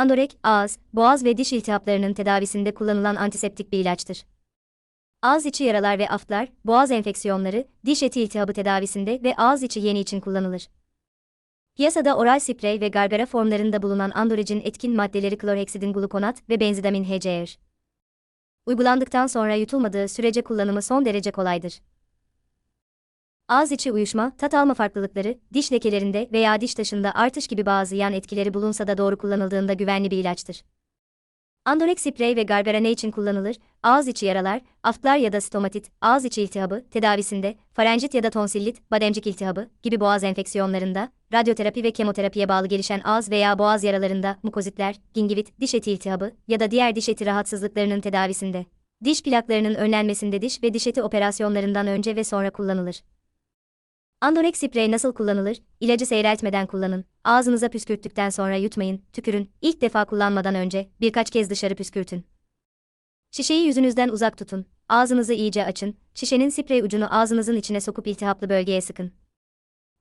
Andorek, ağız, boğaz ve diş iltihaplarının tedavisinde kullanılan antiseptik bir ilaçtır. Ağız içi yaralar ve aftlar, boğaz enfeksiyonları, diş eti iltihabı tedavisinde ve ağız içi yeni için kullanılır. Piyasada oral sprey ve gargara formlarında bulunan Andorec'in etkin maddeleri klorheksidin glukonat ve benzidamin HCl. Uygulandıktan sonra yutulmadığı sürece kullanımı son derece kolaydır. Ağız içi uyuşma, tat alma farklılıkları, diş lekelerinde veya diş taşında artış gibi bazı yan etkileri bulunsa da doğru kullanıldığında güvenli bir ilaçtır. Andorek sprey ve gargara ne için kullanılır? Ağız içi yaralar, aftlar ya da stomatit, ağız içi iltihabı, tedavisinde, farenjit ya da tonsillit, bademcik iltihabı gibi boğaz enfeksiyonlarında, radyoterapi ve kemoterapiye bağlı gelişen ağız veya boğaz yaralarında, mukozitler, gingivit, diş eti iltihabı ya da diğer diş eti rahatsızlıklarının tedavisinde. Diş plaklarının önlenmesinde diş ve diş eti operasyonlarından önce ve sonra kullanılır. Andorek sprey nasıl kullanılır? İlacı seyreltmeden kullanın. Ağzınıza püskürttükten sonra yutmayın, tükürün. İlk defa kullanmadan önce birkaç kez dışarı püskürtün. Şişeyi yüzünüzden uzak tutun. Ağzınızı iyice açın. Şişenin sprey ucunu ağzınızın içine sokup iltihaplı bölgeye sıkın.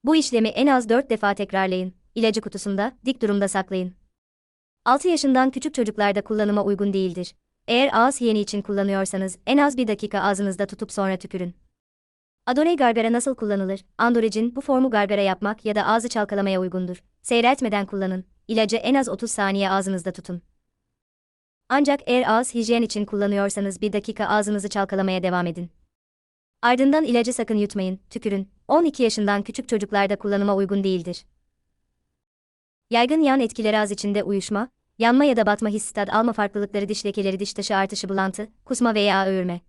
Bu işlemi en az 4 defa tekrarlayın. İlacı kutusunda, dik durumda saklayın. 6 yaşından küçük çocuklarda kullanıma uygun değildir. Eğer ağız hijyeni için kullanıyorsanız en az bir dakika ağzınızda tutup sonra tükürün. Adore gargara nasıl kullanılır? Andorecin bu formu gargara yapmak ya da ağzı çalkalamaya uygundur. Seyreltmeden kullanın. İlacı en az 30 saniye ağzınızda tutun. Ancak eğer ağız hijyen için kullanıyorsanız bir dakika ağzınızı çalkalamaya devam edin. Ardından ilacı sakın yutmayın, tükürün. 12 yaşından küçük çocuklarda kullanıma uygun değildir. Yaygın yan etkileri ağız içinde uyuşma, yanma ya da batma hissi tad alma farklılıkları diş lekeleri diş taşı artışı bulantı, kusma veya öğürme.